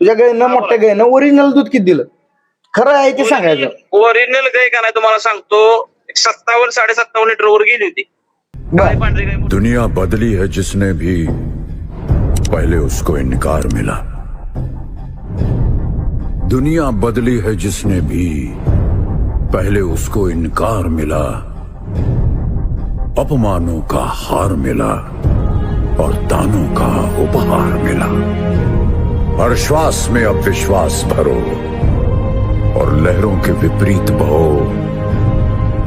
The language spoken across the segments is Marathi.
तुझ्या गायनं मोठ्या गायनं ओरिजिनल दूध किती दिलं? खरं आहे ते सांगायचं. ओरिजिनल गाय का नाही तुम्हाला सांगतो. सत्तावन्न साडे सत्तावन्न लिटर वर गेली होती. काळी पांढरी गाय दुनिया बदली है जिसने भी पहले उसको इनकार मिला। दुनिया बदली है जिसने भी पहले उसको इनकार मिला। अपमानों का हार मिला और दानों का उपहार मिला। हर श्वास में अब विश्वास भरो और लहरों के विपरीत बहो।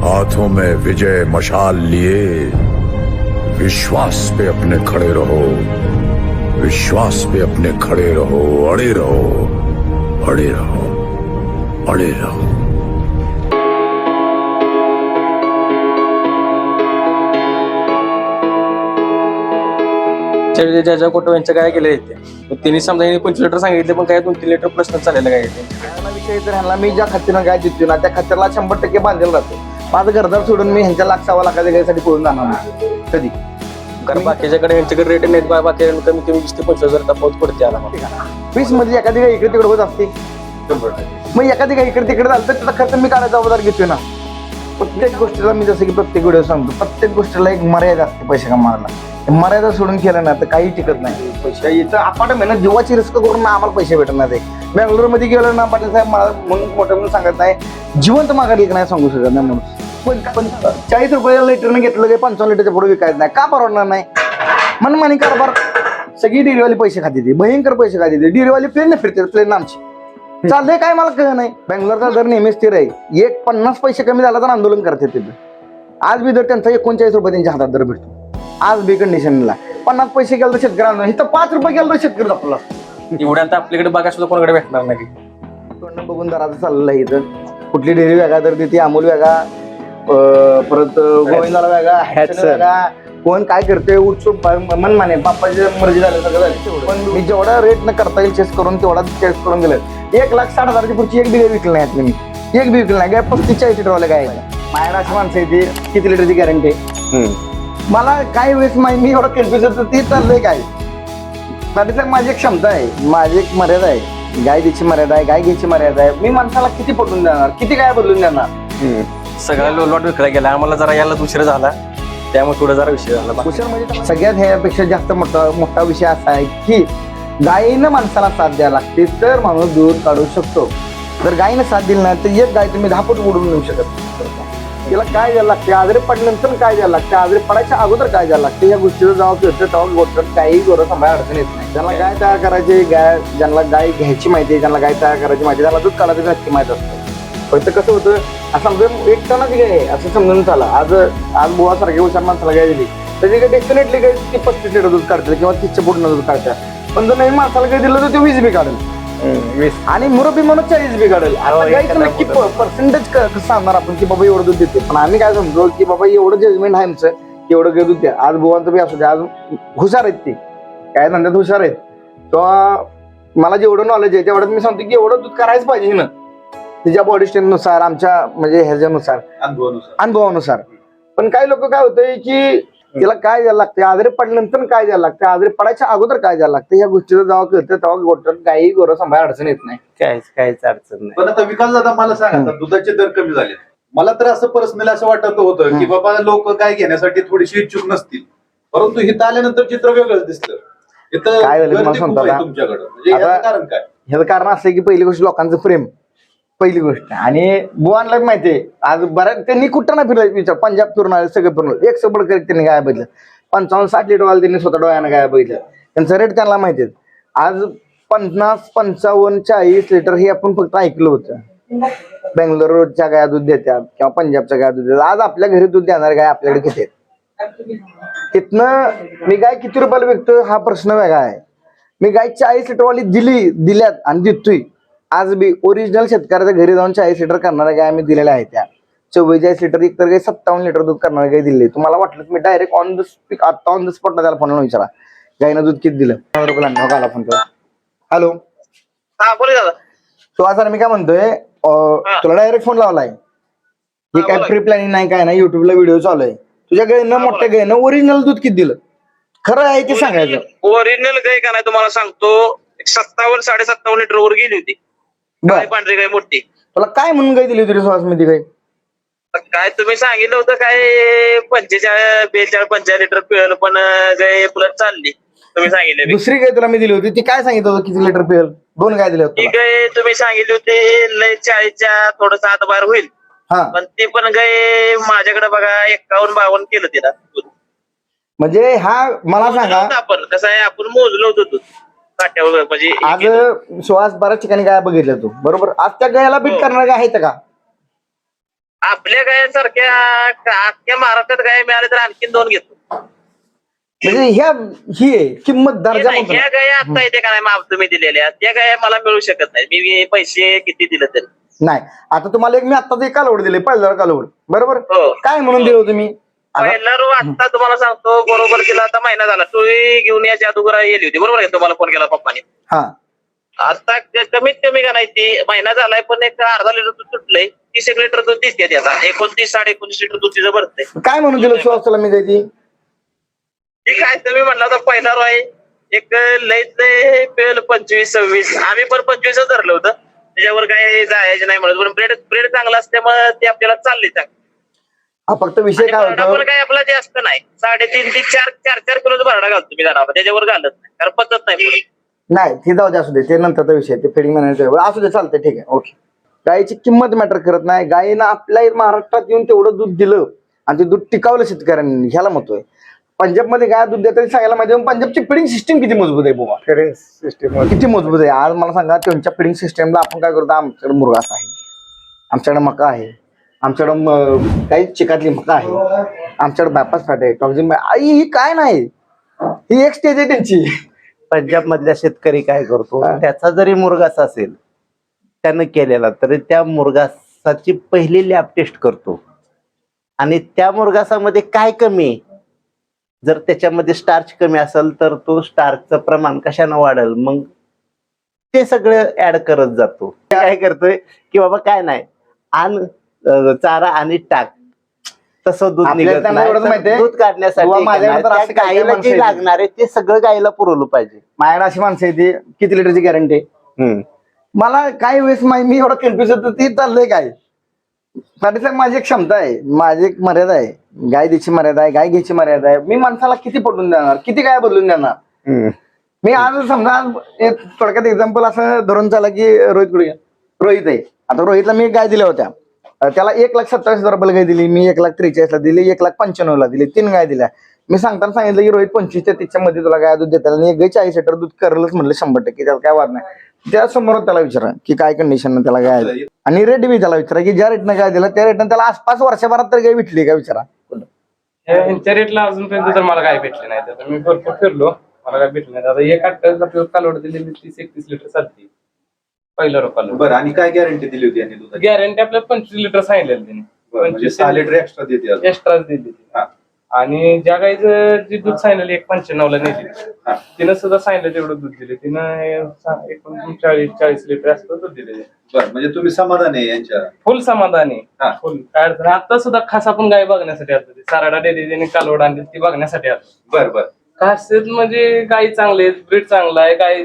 हाथों में विजय मशाल लिए, विश्वास पे अपने खड़े रहो, विश्वास पे अपने खड़े रहो, अड़े रहो अड़े रहो अड़े रहो। त्या- ज्याच्या कोटो यांच्या काय केले ते मग त्यांनी समजा पंचवीस लिटर सांगितले पण काय दोन तीन लिटर प्रश्न चाललेला काय विषय तर ह्याला मी ज्या खात्रीनं गाय देतोय ना त्या खात्याला शंभर टक्के बांधलेलं राहतो माझं घरदार सोडून मी ह्यांच्या लाख सव्वा लाखाच्या गायसाठी पळून जाणार नाही. कधी? कारण बाकीच्याकडे यांच्याकडे रेट नाहीत बा बाकी कमी कमी वीस ते पंचवीस हजार तफावत पडते आला. वीसमध्ये एखादी गाय इकडे तिकडे होत असते. मग एखादी गाय इकडे तिकडे झालं तर त्याचा खर्च मी काढायचा जबाबदार घेतोय ना. प्रत्येक गोष्टीला मी जसं की प्रत्येक व्हिडिओ सांगतो प्रत्येक गोष्टीला एक मर्यादा असते पैसे कमावायला. मर्यादा सोडून केलं ना तर काही टिकत नाही. पैसे. इथं आपण मेहनत जीवाची रिस्क करून ना आम्हाला पैसे भेटणार आहे बेंगलोरमध्ये गेलो ना पाटील साहेब मला म्हणून मोठं म्हणून सांगत नाही जिवंत मागायला की नाही सांगू शकत नाही म्हणून. पण पण चाळीस रुपयाला लिटरनं घेतलं काही पंचावन्न लिटरच्या पुढे विकायचं नाही. का परवडणार नाही? मनमानी कारभार. सगळी डिरीवाली पैसे खाते ती. भयंकर पैसे खाते ती. डिरीवाली प्लेन फिरते प्लेन आमची चाललंय काय मला कळ नाही. बेंगलोरचा दर नेहमीच स्थिर आहे. एक पन्नास पैसे कमी झाला तर आंदोलन करते तिथे. आज बी दर त्यांचा एकोणचाळीस रुपये त्यांच्या हातात दर भेटतो. आज बी कंडिशनला पन्नास पैसे गेलं तर शेतकऱ्यांना इथं पाच रुपये गेलं तर शेतकरी आपला. एवढ्या आता आपल्याकडे बघा सुद्धा कोणाकडे भेटणार नाही. तोंडं बघून दराचं चाललेलं आहे इथं. कुठली डेअरी वेगळा तर देते अमूल वेगळा अं, परत गोविंदाला वेगळा कोण काय करते उत्सुक मन माने बाप्पाची मर्जी झाली सगळं झालं. पण मी जेवढा रेट न करता येईल चेस करून तेवढा चेस करून दिलं एक लाख साठ हजारची पुढची एक बी विकली नाही मी. एक बी विकली नाही. काय पस्तीस चाळीस लिटरवाले काय माझ्या अशी माणसं आहे ती. किती लिटरची गॅरंटी आहे? मला काय वेळेस माहिती मी एवढं कन्फ्युज होतं ते चाललंय काय? माझी माझी एक क्षमता आहे. माझी एक मर्यादा आहे. गाय द्यायची मर्यादा आहे गाय घ्यायची मर्यादा आहे. मी माणसाला किती पटवून देणार? किती काय बदलून देणार? सगळा लो- लॉट विकला गेला आम्हाला जरा यायला उशीर झाला. त्यामुळे थोडा जरा विषय झाला. कुशल म्हणजे सगळ्यात ह्यापेक्षा जास्त मोठा मोठा विषय असा आहे की गायीनं माणसाला साथ द्यायला लागते तर माणूस दूध काढू शकतो. जर गायीनं साथ दिली नाही तर एक गाय तुम्ही दहा फूट उडून नेऊ शकत. तिला काय द्यायला लागते? आजारी पडल्यानंतर काय द्यायला लागते? आजारी पडायच्या अगोदर काय द्यायला लागते? या गोष्टीचा जेव्हा कळतं तेव्हा गोष्ट काही गोरं सांभाळ अडचण येत नाही. ज्यांना गाय तयार करायची गाय ज्यांना गाय घ्यायची माहिती आहे ज्यांना गाय तयार करायची माहिती आहे, दूध काढायचं नक्की माहीत असतं. फक्त कसं होतं असं समजा एक टनच गाय असं समजून चाला. आज आज बुवा सारख्या हुशार माणसाला गाय दिली तर ती डेफिनेटली गाय ती पस्तीस लिटर दूध काढतील किंवा तीसच्या पूर्ण दूध काढतात पण जर नवीन माणसाला गाय दिलं तर ते वीज बी काढेल. आणि मुरबी म्हणून चाळीस बी काढेल आता गायचं नक्की पर्सेंटेज कसं सांगणार आपण? की बाबा एवढं दूध देते. पण आम्ही काय समजतो की बाबा एवढं जजमेंट आहे आमचं की एवढं गाय दूध द्या आज बुवांचं बी असू द्या आज हुशार आहेत ती. काय धंद्यात हुशार आहेत. किंवा मला जेवढं नॉलेज आहे तेवढ्यात मी सांगतो की एवढं दूध करायच पाहिजे ना तिच्या बॉडी स्ट्रेंथनुसार आमच्या म्हणजे ह्याच्यानुसार. अनुभवानुसार. पण काही लोक काय होतंय की तिला काय द्यायला लागते? आजारी पडल्यानंतर काय द्यायला लागते? आजारी पडायच्या अगोदर काय द्यायला लागते? या गोष्टीचं जेव्हा कळतं तेव्हा गोष्ट गाई गोरं सांभाळ अडचण येत नाही. काहीच काहीच अडचण नाही. पण आता विकास दादा मला सांगा आता दुधाचे दर कमी झाले मला तर असं पर्सनली असं वाटत होतं की बाबा लोक काय घेण्यासाठी थोडीशी इच्छुक नसतील. परंतु इथं आल्यानंतर चित्र वेगळंच दिसतं. इथं काय झालं तुम्हाला खूप आहे? तुमच्याकडं. म्हणजे याचं आता- कारण काय? ह्याचं कारण असं आहे की पहिली गोष्ट लोकांचं प्रेम. पहिली गोष्ट. आणि बुवानला माहितीये? आज बऱ्याच त्यांनी कुठं ना फिरलं? विचार पंजाब फिरून आले सगळं फिरून आले. एक सबळ करीत त्यांनी काय बघितलं. पंचावन्न साठ लिटर वाले त्यांनी स्वतः डोळ्यानं काय बघितलं. त्यांचा रेट त्यांना माहिती आज पन्नास पंचावन्न चाळीस लिटर हे आपण फक्त ऐकलं होतं. बेंगलोरच्या गाया दूध देतात किंवा पंजाबच्या गाया दूध देतात. आज आपल्या घरी दूध देणार गाय आपल्याकडे किती आहेत? तिथनं मी गाय किती रुपयाला विकतो हा प्रश्न वेगळा आहे. मी गाय चाळीस लिटरवाली दिली दिल्यात आणि देतोय. आज बी ओरिजिनल शेतकऱ्याच्या घरी जाऊन चाळीस लिटर करणाऱ्या गाय आम्ही दिलेल्या आहेत त्या. चव्वेचाळीस लिटर एक तर काही सत्तावन्न लिटर दूध करणाऱ्या गाय दिली तुम्हाला वाटलं मी डायरेक्ट ऑन द स्पीक आता ऑन द स्पॉटला त्याला फोन विचारा. गायनं दूध किती दिलं? आला फोन हॅलो हा बोले दादा. तो आज मी काय म्हणतोय तुला डायरेक्ट फोन लावलाय. हे काय. प्री प्लॅनिंग नाही काय नाही युट्यूबला व्हिडिओ चालू आहे. तुझ्या गायनं मोठ्या गायनं ओरिजिनल दूध किती दिलं? खरं आहे ते सांगायचं? ओरिजिनल गाय का नाही तुम्हाला सांगतो सत्तावन्न साडे सत्तावन्न लिटर वर गेली होती. बर. काय पांढरी गाय मोठी? तुला काय म्हणून गाय दिली होती सुहासमध्ये गाय तर काय तुम्ही सांगितलं होतं काय पंचेचाळीस बेचाळीस पंचाळीस लिटर पिळलं पण गाय पुलत चालली. तुम्ही सांगितले दुसरी गाय तुला मी दिली होती? ती काय सांगितलं होतं किती लिटर पिल दोन गाय दिल्या ती होत्या गाय तुम्ही सांगितली होती लय चाळीसच्या थोडस आत बाहेर होईल. हा. पण ती पण गाय माझ्याकडे बघा एक्कावन्न बावन्न केलं तिला. म्हणजे हा मला सांगा. होतं आपण कसं आहे आपण मोजलं होतं दूध काट्यावर म्हणजे आज सुहास बऱ्याच ठिकाणी गाय बघितल्या तू. बरोबर? आज त्या गायला बीट हो. करणार गाय आहेत का? आपल्या गायसारख्या अख्ख्या महाराष्ट्रात गाय मिळाल्या तर आणखीन दोन घेतो. म्हणजे ह्या ही आहे किंमत हे दर्जा नाही, म्हणतो ह्या गाय आता येते का नाही माप तुम्ही दिलेल्या. त्या गाय मला मिळू शकत नाही. मी पैसे किती दिले तरी. नाही. आता तुम्हाला एक मी आत्ताच एक कालवड दिले पहिला कालवड. बरोबर? हो. काय म्हणून दिलं तुम्ही? आता- पहिला रो आता तुम्हाला सांगतो बरोबर तिला आता महिना झाला. टोळी घेऊन याच्या अगोदर येली होती. बरोबर आहे तुम्हाला फोन केला पप्पाने? हा. आता कमीत कमी का नाही ती महिना झालाय पण एक अर्धा लिटर दूध सुटलंय. तीस एक लिटर दूध दिसते ती आता एकोणतीस साडे एकोणतीस लिटर दूध तिचं भरते काय म्हणून दिलं सुहास तुला मी गाय ती काय तुम्ही म्हणला होता पहिला रो आहे. एक लईत लय पेल पंचवीस सव्वीस. आम्ही पण पंचवीसच धरलं होतं. त्याच्यावर काय जायचं नाही म्हणत. पण ब्रेड ब्रेड चांगला असल्यामुळे ते आपल्याला चालले चांगलं. हा फक्त विषय काय होतो? काय आपला जास्त नाही. साडेतीन ते चार चार चार किलोचा भरडा घालतो मी जनावर त्याच्यावर घालत नाही. कारण पचत नाही पुढे. नाही ते जाऊ दे असू दे. ते नंतरचा विषय ते फेडिंग मॅनेजर असू दे चालतंय ठीक आहे. ओके गायीची किंमत मॅटर करत नाही. गायीनं आपल्या महाराष्ट्रात येऊन तेवढं दूध दिलं आणि ते दूध टिकावलं शेतकऱ्यांनी. ह्याला महत्त्व आहे पंजाबमध्ये गाय दूध देतात सांगायला माहिती पंजाबची फिडिंग सिस्टीम किती मजबूत आहे बाबा फिडिंग सिस्टीम किती मजबूत आहे? आज मला सांगा त्यांच्या फिडिंग सिस्टमला आपण काय करतो? आमच्याकडे मुरगास आहे. आमच्याकडे मका आहे. आमच्याकडे काही चिकातली मका आहे. आमच्याकडे बायपास फॅट आहे. टॉक्झिन आई ही काय नाही? ही एक स्टेज आहे त्यांची. पंजाब मधला शेतकरी काय करतो? हा. त्याचा जरी मुरगास असेल त्यानं केलेला तरी त्या मुरगासाची पहिली लॅब टेस्ट करतो. आणि त्या मुरगासामध्ये काय कमी? आहे? जर त्याच्यामध्ये स्टार्च कमी असेल तर तो स्टार्चचं प्रमाण कशानं वाढेल? मग ते सगळं ऍड करत जातो. काय करतोय? की बाबा काय नाही. आण चारा आणि टाक. तसं दूध निघत नाही. दूध काढण्यासाठी माणसं जे. लागणार आहे ते सगळं गाईला पुरवलं पाहिजे. माझ्याकडे अशी माणसं आहे ती. किती लिटरची गॅरंटी. मला काही वेळेस मा- मी एवढं कन्फ्युज होतो ती चाललंय काय? माझी एक क्षमता आहे. माझी एक मर्यादा आहे. गाय द्यायची मर्यादा आहे गाय घ्यायची मर्यादा आहे. मी माणसाला किती पडून देणार? किती गाय बदलून देणार. मी आज समजा थोडक्यात एक्झाम्पल असं धरून चाला की रोहित? रोहित आहे. आता रोहितला मी गाय दिल्या होत्या. त्याला एक लाख सत्तावीस हजार रुपयाला गाय दिली मी एक लाख त्रेचाळीसला दिली एक लाख पंच्याण्णवला दिली तीन गाय दिल्या. मी सांगताना सांगितलं की रोहित पंचवीस ते तीसच्या मध्ये तुला गाय दूध देताना आणि एक गाय चाळीस लिटर दूध करलच म्हणलं शंभर टक्के त्याला काय वाद नाही. त्या समोर त्याला विचारा की काय कंडिशन त्याला गाय. आणि रेट बी त्याला विचारा की ज्या रेटनं गाय दिला त्या रेटनं त्याला आसपास वर्षभरात तर गाय विटली का विचारा. ह्यांच्या रेटला अजूनपर्यंत तर मला काय भेटले नाही मी भरपूर फिरलो मला काय भेटलं नाही आता एक अठ्ठावीस कालवड दिलेली तीस एकतीस लिटर चालते. पहिला रो कालवड बरं आणि काय गॅरंटी दिली होती यांनी दुधाची? गॅरंटी आपल्याला पंचवीस लिटर सांगितलेलं त्यांनी. बरं, म्हणजे सहा लिटर एक्स्ट्रा देते अजून. एक्स्ट्राच दिली. हा. आणि ज्या गाईचं जे दूध सांगितलं एक पंच्याण्णव ला नेली. हा. तिनं सुद्धा सांगितलं तेवढं दूध दिले. तिनं हे सा- एकूण चाळीस चाळीस लिटर असतं दूध दिले बरं म्हणजे तुम्ही समाधान आहे यांच्या? फुल समाधानी. हा. फुल. काय अडचण नाही. आता सुद्धा खास आपण गाय बघण्यासाठी आलो साराडा डेअरी ज्यांनी कालवड आणली ती बघण्यासाठी आलो बरं बरं. खासियत म्हणजे गाय चांगले ब्रीड चांगला आहे. गाय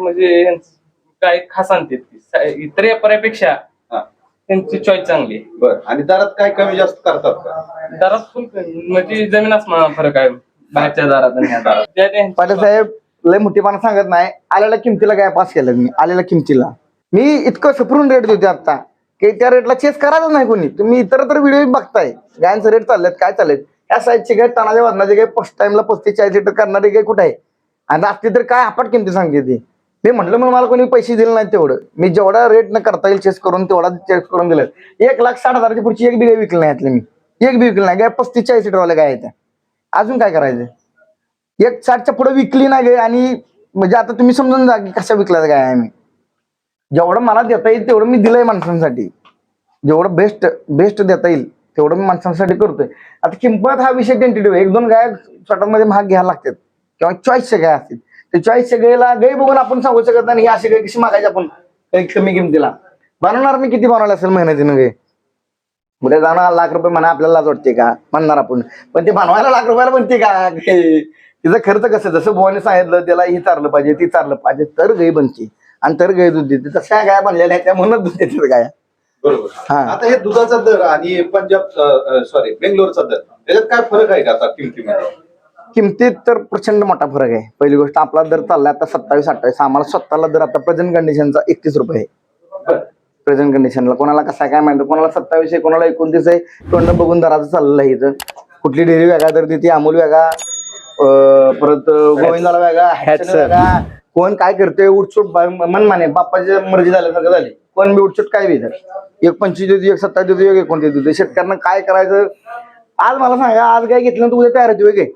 म्हणजे यांचं- गाय खास आणते. इतर व्यापाऱ्यापेक्षा हा. त्यांची चॉईस चांगली. आहे बरं. आणि दरात काय कमी जास्त करतात का? दारात फुल म्हणजे जमीन आसमान फरक आहे. बाहेरच्या दारात आणि दारात. त्या पाटील साहेब लय मोठीपणा सांगत नाही. आलेल्या किमतीला काय पास केलं मी? आलेल्या किमतीला. मी इतकं सपरून रेट देते आता. की त्या रेटला चेस करायचं नाही कोणी. तुम्ही इतर तर व्हिडिओ बघताय. गायांचं रेट चाललेत काय चाललेत? या साईजचे गाय तानाच्या वादनाचे गाय फर्स्ट टाइमला पस्तीस चाळीस लिटर करणारी गाय कुठे आहे? आणि असती तर काय आपट किमती सांगते ती? मी म्हटलं मग मला कोणी पैसे दिले नाही तेवढं. मी जेवढा रेट न करता येईल चेस करून तेवढा चेस करून दिलं. एक लाख साठ हजाराची पुढची एक बी गाय विकली नाही मी. एक बी विकली नाही. गाय पस्तीस चाळीस लिटरवाल्या गाय त्या. अजून काय करायचं? एक साठच्या पुढे विकली नाही गाय आणि म्हणजे आता तुम्ही समजून जा की कशा विकल्या गाय आहे मी जेवढं मला देता येईल तेवढं मी दिलंय माणसांसाठी. जेवढं बेस्ट बेस्ट देता येईल तेवढं मी माणसांसाठी करतोय. आता किंमत हा विषय टेंटेटिव्ह एक दोन गाय स्वतःमध्ये महाग घ्यायला लागतात. किंवा चॉईसच्या गाय असतील. ते चॉईसच्या गायला गाय बघून आपण सांगू शकत नाही अशी गाय कशी मागायची आपण? काही कमी किमतीला. बनवणार मी किती बनवले असेल मेहनतीनं गाय पुढे जाणार लाख रुपये म्हणा आपल्याला वाटते का? म्हणणार आपण. पण ते बनवायला लाख रुपयाला म्हणते का? तिचा खर्च कसं जसं बुवाने सांगितलं त्याला हे चारलं पाहिजे ती चारलं पाहिजे तर गाई बनते. आणि तर गाय दूध देते. तशा गाय बनलेल्या त्या म्हणून दूध देतात गाया. बरोबर. हा. आता हे दुधाचा दर आणि पंजाब सॉरी बेंगलोरचा दर त्याच्यात काय फरक आहे का आता किमतीमध्ये? किमतीत तर प्रचंड मोठा फरक आहे. पहिली गोष्ट आपला दर चाललाय आता सत्तावीस अठ्ठावीस. आम्हाला स्वतःला दर आता प्रेझेंट कंडिशनचा एकतीस रुपये आहे. प्रेझेंट कंडिशनला कोणाला कसा काय माहिती? कोणाला सत्तावीस आहे कोणाला एकोणतीस आहे तोंड बघून दराचं चाललेलं आहे इथं. कुठली डेअरी वेगळा दर देते अमूल वेगळा अं, परत गोविंदाला वेगळा. वेगळा. कोण काय करते उठसूट मनमाने बाप्पाची मर्जी झाल्यासारखं झाली कोण बी उठसूट काय बी तर एक पंचवीस देतो एक सत्तावीस देतो एक एकोणतीस देतो शेतकऱ्यांना काय करायचं? आज मला सांगा आज काय घेतलं तर उद्या तयार होती काय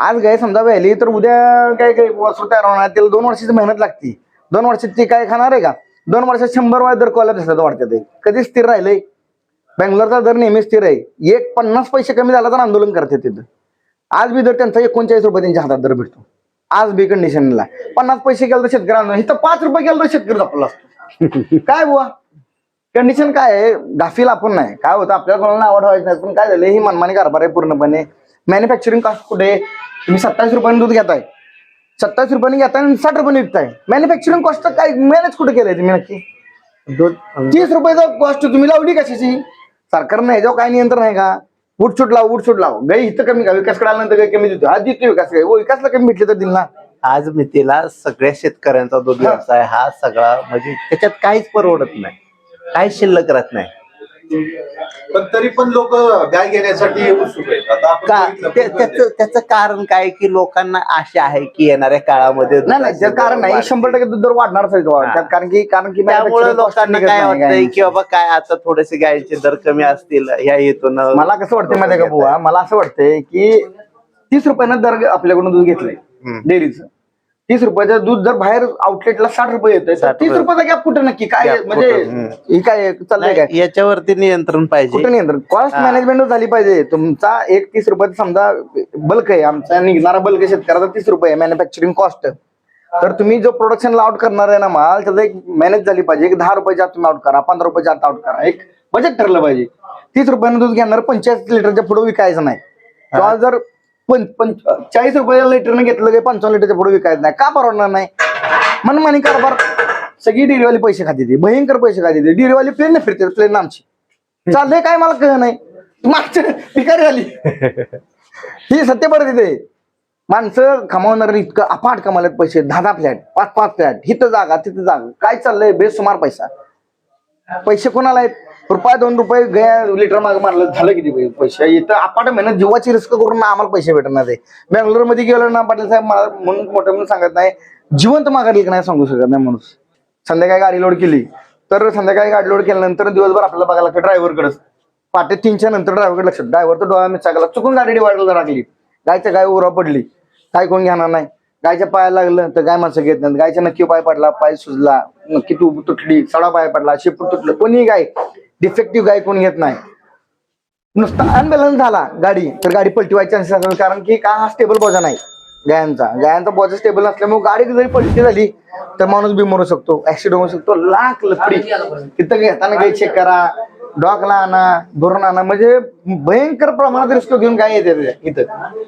आज गाय समजा व्हायली तर उद्या काय काय वस्तू तयार होणार त्याला दोन वर्षाची मेहनत लागते. दोन वर्षात ती काय खाणार आहे का? दोन वर्षात शंभर वेळा दर कोला दिसतात वाढतात आहे. कधी स्थिर राहिलंय. बेंगलोरचा दर नेहमी स्थिर आहे. एक पन्नास पैसे कमी झाला तर आंदोलन करतात तिथं. आज बी दर त्यांचा एकोणचाळीस रुपये त्यांच्या हातात दर भेटतो. आज बी कंडिशनला पन्नास पैसे गेलं तर शेतकरी आंदोलन. इथं पाच रुपये गेलं तर शेतकरी जपला असतो. काय बुवा? कंडिशन काय आहे? गाफील आपण नाही. काय होतं? आपल्याला कोणाला आवड व्हायचं नाही पण काय झालं ही मनमानी कारभार आहे पूर्णपणे. मॅन्युफॅक्चरिंग कॉस्ट कुठे? तुम्ही सत्तावीस रुपयाने दूध घेताय. सत्तावीस रुपयाने घेताय आणि साठ रुपयाने विकताय. मॅन्युफॅक्चरिंग कॉस्ट काय? मॅनेज कुठे केलंय तुम्ही नक्की? दूध तीस रुपयाचा कॉस्ट तुम्ही लावली कशाची? सरकारनं ह्याच्यावर काय नियंत्रण आहे का? उठसूट लाव उठसूट लाव. गाई इथं कमी का विकास आल्यानंतर काही कमी देतो. आज देतो विकास काय हो विकासला कमी भेटले तर दिल ना. आज मितीला सगळ्या शेतकऱ्यांचा दूध व्यवसाय हा सगळा म्हणजे त्याच्यात काहीच परवडत नाही. काहीच शिल्लक राहत नाही. पण तरी पण लोक गाय घेण्यासाठी उत्सुक आहेत आता त्याचं त्याचं कारण काय की लोकांना आशा आहे की येणाऱ्या काळामध्ये नाही नाही त्याचं कारण नाही. शंभर टक्के दूध दर वाढणारच आहे तो. त्यात कारण की कारण की त्यामुळे लोकांना काय नाही वाटतंय. की बाबा काय आता थोडेसे गायचे दर कमी असतील ह्या हेतून मला कसं वाटतंय माहिती का बुवा? मला असं वाटतंय की तीस रुपयानं दर आपल्याकडून दूध घेतलंय. डेअरीचं. तीस रुपयाचं दूध जर बाहेर आउटलेटला साठ रुपये येतंय तर 60 तीस रुपये. रुपयाचा गॅप कुठे नक्की? काय Gap म्हणजे कुठं? हम्म. ही काय चाललंय काय? नाही, याच्यावरती नियंत्रण पाहिजे. नियंत्रण? कॉस्ट हा. मॅनेजमेंट झाली पाहिजे. तुमचा एक तीस रुपयाचा समजा बल्क आहे आमचा निघणारा बल्क शेतकऱ्याचा तीस रुपये मॅन्युफॅक्चरिंग कॉस्ट तर तुम्ही जो प्रोडक्शन आउट करणार आहे ना माल त्याचा एक मॅनेज झाली पाहिजे. एक दहा रुपयाच्या आत तुम्ही आउट करा पंधरा रुपयाच्या आत आउट करा. एक बजेट ठरलं पाहिजे. तीस रुपयानं दूध घेणार पंचेचाळीस लिटरच्या पुढे विकायचं नाही. किंवा जर पण पण चाळीस रुपयाला लिटरनं घेतलं काही पंचावन्न लिटरच्या पुढे विकायचं नाही. का परवडणार नाही? मनमानी कारभार. सगळी डेअरीवाली पैसे खाते ते. भयंकर पैसे खाते ते. डेअरीवाली प्लेन फिरते प्लेन आमची चाललंय काय मला कळ नाही. मागच्या भिकारी झाली. ही सत्य बरं आहे माणसं कमावणार इतकं अफाट कमावलेत पैसे. दहा दहा फ्लॅट पाच पाच फ्लॅट. हिथं जागा तिथं जागा. काय चाललंय? बेसुमार पैसा. पैसे कोणाला आहेत? रुपया दोन रुपये गया लिटर माग मारलं झालं किती पैसे? इथं आपण मेहनत जीवाची रिस्क करून ना आम्हाला पैसे भेटणार आहे. बेंगलोरमध्ये गेलो ना पाटील साहेब मला म्हणून मोठं म्हणून सांगत नाही जिवंत मागायला की नाही सांगू शकत नाही माणूस. संध्याकाळी गाडी लोड केली. तर संध्याकाळी गाडी लोड केल्यानंतर दिवसभर आपल्याला बघायला लागतं ड्रायव्हरकडे पाटे तीनच्या नंतर ड्रायव्हरकडे लक्षात ड्रायव्हर तर डोळा मिसाकला चुकून गाडी वाढलं लागली. गायचं गाय उरा पडली. काय कोण घेणार नाही. गायच्या पायाला लागलं तर गाय माणसं घेत नाही गायच्या नक्की पाय पडला पाय सुजला. नक्की तू तुटली सडा पाय पडला शेपूट तुटलं. कोणी गाय. डिफेक्टिव्ह गाय कोण घेत नाही. नुसता अनबॅलन्स झाला गाडी तर गाडी पलटी व्हायची चान्सेस असतात कारण की का हा स्टेबल बोजा नाही? गायांचा. गायांचा बोजा स्टेबल नसल्यामुळे गाडी जरी पलटी झाली तर माणूस बिमर होऊ शकतो ऍक्सिडेंट होऊ शकतो लाख लफडी तिथं घेताना गाई चेक करा डॉगला आणा भरून आणा म्हणजे भयंकर प्रमाणात रिस्क घेऊन गाय येते इथं.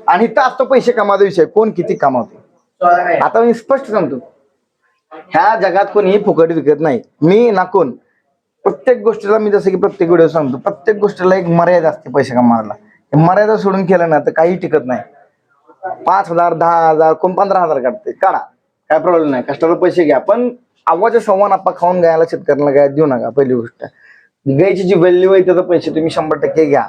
आणि इथं असतो पैसे कमावता विषय कोण किती कमावते? आता मी स्पष्ट सांगतो. ह्या जगात कोणी फुकट विकत नाही. मी ना कोण? प्रत्येक गोष्टीला मी जसं की प्रत्येक व्हिडिओ सांगतो प्रत्येक गोष्टीला एक मर्यादा असते पैसे कमावायला. मर्यादा सोडून केलं ना तर काही टिकत नाही. पाच हजार दहा हजार कोण पंधरा हजार काढते काढा. काय प्रॉब्लेम नाही. कष्टाला पैसे घ्या. पण आवाच्या संवाद आपा खाऊन गायला शेतकऱ्यांना गाय देऊ नका पहिली गोष्ट. गायची जी व्हॅल्यू आहे त्याचा पैसे तुम्ही शंभर टक्के घ्या.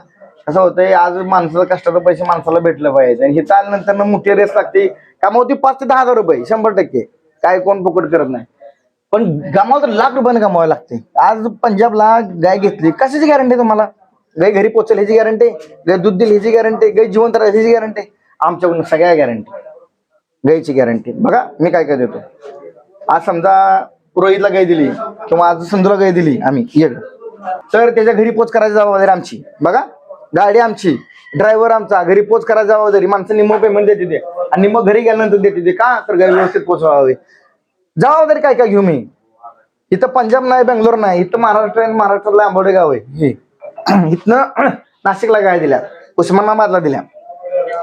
असं होतंय आज माणसाला कष्टाचं पैसे माणसाला भेटलं पाहिजे. आणि हे चालल्यानंतर मोठी रेस लागते. कमावती पाच ते दहा हजार रुपये शंभर टक्के. काय कोण फुकट करत नाही. पण गमाव तर लाख रुपयाने कमावावे लागते. आज पंजाबला गाय घेतली. कशाची गॅरंटी तुम्हाला? गाय घरी पोचेल ह्याची गॅरंटी गाय दूध दिली ह्याची गॅरंटी गाय जिवंत राहील ह्याची गॅरंटी आमच्याकडून सगळ्या गॅरंटी गायची गॅरंटी बघा मी काय काय देतो. आज समजा पुरोहितला गाय दिली किंवा आज संधूला गाय दिली आम्ही ये तर त्याच्या घरी पोच करायची जबाबदारी आमची. बघा गाडी आमची ड्रायव्हर आमचा घरी पोच करायची जबाबदारी. माणसं निम्म पेमेंट देते ते. आणि निम्म घरी गेल्यानंतर देते ते. का? तर गाय व्यवस्थित पोचवावे. जबाबदारी काय काय घेऊ मी? इथं पंजाब नाही बेंगलोर नाही इथं महाराष्ट्र आहे महाराष्ट्रातलं आंबोडे गाव आहे. हे. इथनं नाशिकला गाय दिल्या उस्मानाबादला दिल्या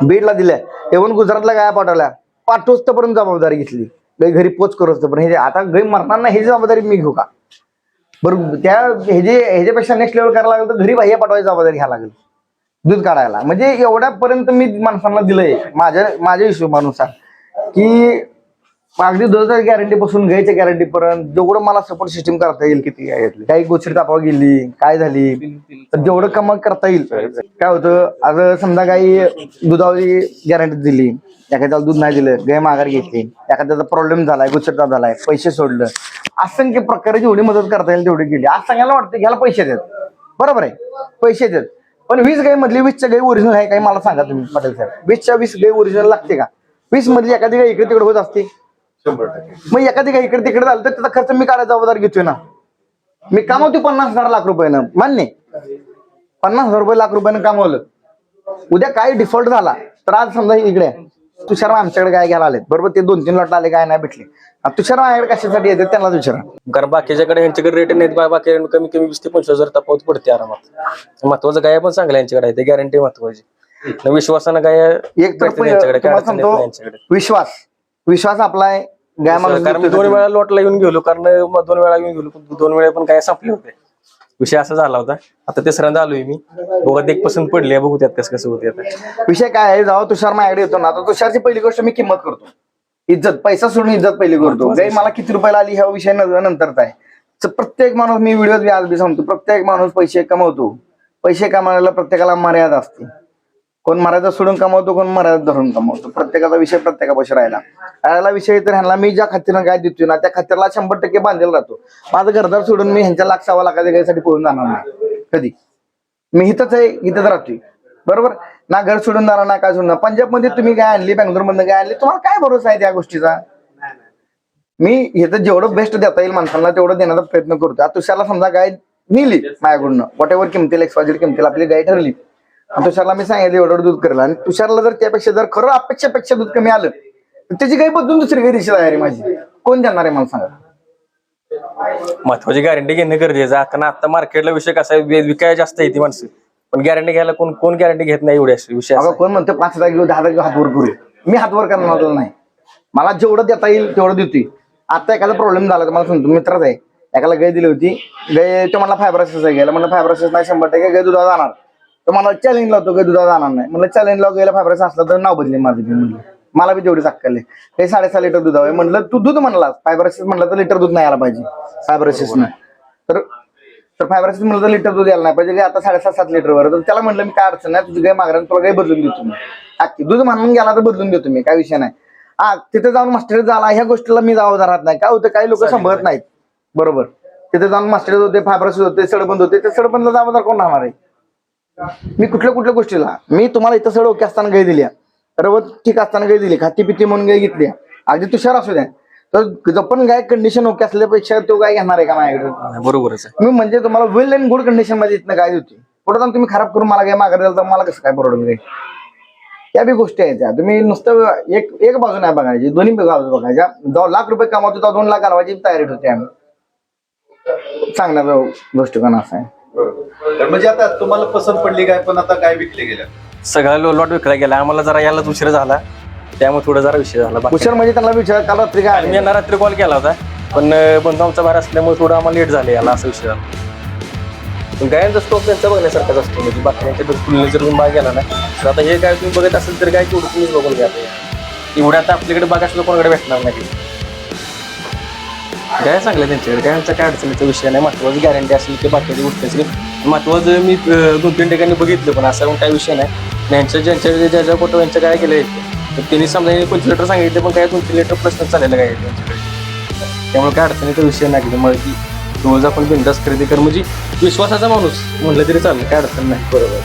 बीडला दिल्या एवन गुजरातला गाया पाठवल्या. पाठवस्तपर्यंत जबाबदारी घेतली. घरी पोच करोच पण हे आता घरी मरणार नाही ही जबाबदारी मी घेऊ का? बरं त्या हे जे ह्याच्यापेक्षा नेक्स्ट लेवल करायला लागलं तर घरी बाह्य पाठवायची जबाबदारी घ्यायला लागेल. दूध काढायला. म्हणजे एवढ्यापर्यंत मी माणसांना दिलंय माझ्या माझ्या हिशोबानुसार की अगदी हजार गॅरंटी पासून घ्यायच्या गॅरंटी पर्यंत जेवढं मला सपोर्ट सिस्टम करता येईल किती काय घेतली काही गोष्टी तापावर गेली काय झाली तर जेवढं कमक करता येईल. काय होतं आज समजा काही दुधावरी गॅरंटी दिली एखाद्याला दूध नाही दिलं गाय माघार घेतली एखाद्याचा प्रॉब्लेम झालाय गुच्छता झालाय पैसे सोडलं असंख्य प्रकारे जेवढी मदत करता येईल तेवढी केली. आज सांगायला वाटतं घ्यायला पैसे देत. बरोबर आहे पैसे देत. पण वीस गाई मधली वीसच्या गाई ओरिजिनल आहे काही मला सांगा तुम्ही पटेल साहेब. वीसच्या वीस गाई ओरिजिनल लागते का? वीस मधली एखादी गाई इकडे तिकडे होत असते. शंभर टक्के. मग एखादी गाई इकडे तिकडे झालं तर त्याचा खर्च मी काढायचा जबाबदार घेतोय ना. मी कमावतो पन्नास हजार लाख रुपयानं मान्य. पन्नास हजार रुपये लाख रुपयानं कमावलं. उद्या काय डिफॉल्ट झाला तर आज समजा इकडे. तुषार आमच्याकडे काय घ्यायला आले बरोबर ते दोन तीन लॉट आले काय नाही भेटले. तुषार माझ्याकडे कशासाठी येते त्यांनाच विचारा. कारण बाकीच्याकडे यांच्याकडे रेट नाहीत बाकी कमी कमी वीस ते पंचवीस हजार तफावत पडते आरामात. महत्वाचं गाय पण चांगलं यांच्याकडे आहे ते गॅरंटी महत्वाची. विश्वासानं गाय एक तर काय यांच्याकडे. विश्वास. विश्वास आपला आहे. गाय माणूस कारण मी दोन वेळा लॉटला येऊन गेलो कारण मग दोन वेळा येऊन गेलो पण दोन वेळा पण काय संपले होते. विषय असा झाला होता. आता तिसऱ्यांदा आलोय मी. बघत एक पसंत पडली बघू त्यात कसं कसं होते आता. विषय काय आहे? जेव्हा तुषार माझ्याकडे येतो ना. तर तुषारची पहिली गोष्ट मी किंमत करतो. इज्जत पैसा सोडून इज्जत पहिली करतो. गाई मला किती रुपयाला आली ह्या विषय नंतरचा आहे. प्रत्येक माणूस मी व्हिडिओ आज बी सांगतो प्रत्येक माणूस पैसे कमवतो. पैसे कमावायला प्रत्येकाला मर्यादा असते. कोण मर्यादा सोडून कमावतो कोण मर्यादा धरून कमावतो. प्रत्येकाचा विषय प्रत्येकापाशी राहिला. राहिला विषय तर ह्यांना मी ज्या खात्यानं काय देतोय ना त्या खात्याला शंभर टक्के बांधलेला राहतो. माझं घरदार सोडून मी ह्यांच्या लाख सव्वा लाखाच्या गायसाठी पळून जाणार नाही. कधी? मी इथंच आहे इथंच राहतोय. बरोबर? ना घर सोडून जाणार ना काय सोडणार पंजाबमध्ये तुम्ही काय आणली बँगलोर मधनं काय आणली? तुम्हाला काय भरोसा आहे त्या गोष्टीचा? मी इथं जेवढं बेस्ट देता येईल माणसांना तेवढं देण्याचा प्रयत्न करतो आता तुषारला समजा गाय नेली माझ्याकडून. वॉट एव्हर किमतीला एक्सवाजेड किमतीला आपली गाय ठरली. तुषारला मी सांगितलं एवढं दूध करेल. आणि तुषारला जर त्यापेक्षा जर खरं अपेक्षापेक्षा दूध कमी आलं तर त्याची गाय बदलून दुसरी दिशी तयारी माझी. कोण देणार आहे मला सांगा? महत्वाची गॅरंटी घेणं गरजेचं आहे. कारण आता मार्केटला विषय कसा आहे वि- विकाय जास्त आहे ती माणसं. पण गॅरंटी घ्यायला कोण कोण गॅरंटी घेत नाही एवढी अशी विषय असा अगं आहे. कोण म्हणतो पाच हजार घेऊ दहा हजार घेऊ हातवर करू मी हातवर करणार नाही. मला जेवढं देता येईल तेवढं देतोय. आता एखादा प्रॉब्लेम झाला तर मला सांगतो. मित्रच आहे. एकाला गाय दिली होती. गाय तो मला फायब्रासिस आहे. गेला म्हणलं फायब्रासिस नाही शंभर टक्के गाय दुधा जाणार. तर मला चॅलेंज लावतो गाय दुधा जाणार नाही. म्हणलं चॅलेंज लाव गायला फायब्रासिस असला तर नाव बदले माझं मी म्हणलं. मला बी अक्कल आहे. काही साडेसहा लिटर दूध हवं म्हणलं तू दूध म्हणलास. फायब्रासिस म्हणलं तर लिटर दूध नाही यायला पाहिजे. फायब्रासिस तर तर फायब्रासिस म्हणलं तर लिटर दूध यायला नाही पाहिजे. आता साडेसात सात लिटर वर तर त्याला म्हणलं मी काय अडचण नाही. तुझी गाय मागणार तुला गाय बदलून देतो मी. अख्खी दूध म्हणून गेला तर बदलून देतो मी. काय विषय नाही. हा तिथे जाऊन मास्टर झाला. ह्या गोष्टीला मी जबाबदार राहत नाही. काय होतं? काही लोक सांभाळत नाहीत. बरोबर. तिथे जाऊन मास्टर होते फायब्रासिस होते सडबंद होते. ते सडबंदला जबाबदार कोण राहणार आहे? मी कुठल्या कुठल्या गोष्टीला? मी तुम्हाला इथं सड ओके असताना गाय दिल्या रवत ठीक असताना गाय दिली खाती पिती म्हणून गाय घेतली अगदी तुषार असू द्या. तर पण गाय कंडिशन ओके असल्यापेक्षा तो गाय घेणार आहे का माझ्याकडे? बरोबरच आहे. मी म्हणजे तुम्हाला वेल अँड गुड कंडिशनमध्ये इथनं गाय होती पुढे जाऊन तुम्ही खराब करून मला गाय मागे द्याल तर मला कसं काय परवडेल गाय या बी गोष्टी आहेत त्या. तुम्ही नुसतं एक एक बाजू नाही बघायची. दोन्ही बाजू बघायच्या. जेव्हा लाख रुपये कमावतो तेव्हा दोन लाख घालवायची तयारीत होते आम्ही. चांगल्या दृष्टिकोन असा आहे. बरोबर. तर म्हणजे आता तुम्हाला पसंत पडली काय पण आता काय विकले गेल्या? सगळा लॉट विकला गेला. आम्हाला जरा यायलाच उशीर झाला. त्यामुळे थोडा जरा विषय झाला. बाकी हुशार म्हणजे त्यांना विचार काल रात्री काय मी? यांना रात्री कॉल केला होता. पण अं, बंधू आमचा बाहेर असल्यामुळे थोडं आम्हाला लेट झालं याला असा विषय झाला. पण गायांचा स्टॉक त्यांचा बघण्यासारखाच असतो. म्हणजे बाकीच्या तुलनेत जर तुम्ही बाग गेला ना तर आता हे काय तुम्ही बघत असेल तर काय तेवढं तुम्हीच बघून घ्या. आता. एवढ्या आता आपल्याकडे बागा सुद्धा कोणाकडे भेटणार नाही. काय चांगलं त्यांच्याकडे गायांचा काय अडचणीचा विषय नाही. महत्वाची गॅरंटी असेल ते बाकीची गोष्ट असेल महत्वाचं मी दोन तीन ठिकाणी बघितलं पण असा काही विषय नाही. आणि यांच्या ज्यांच्या ज्या ज्या फोटो यांच्या काय केले तर त्यांनी समजा कोणती पंचवीस लिटर सांगितले पण काय दोन तीन लिटर प्रश्न चाललेला काय त्यांच्याकडे? त्यामुळे काय अडचणीचा विषय नाही त्यामुळे की रोज आपण बिंदास खरेदी कर. म्हणजे विश्वासाचा माणूस म्हणलं तरी चालेल काय अडचण नाही. बरोबर.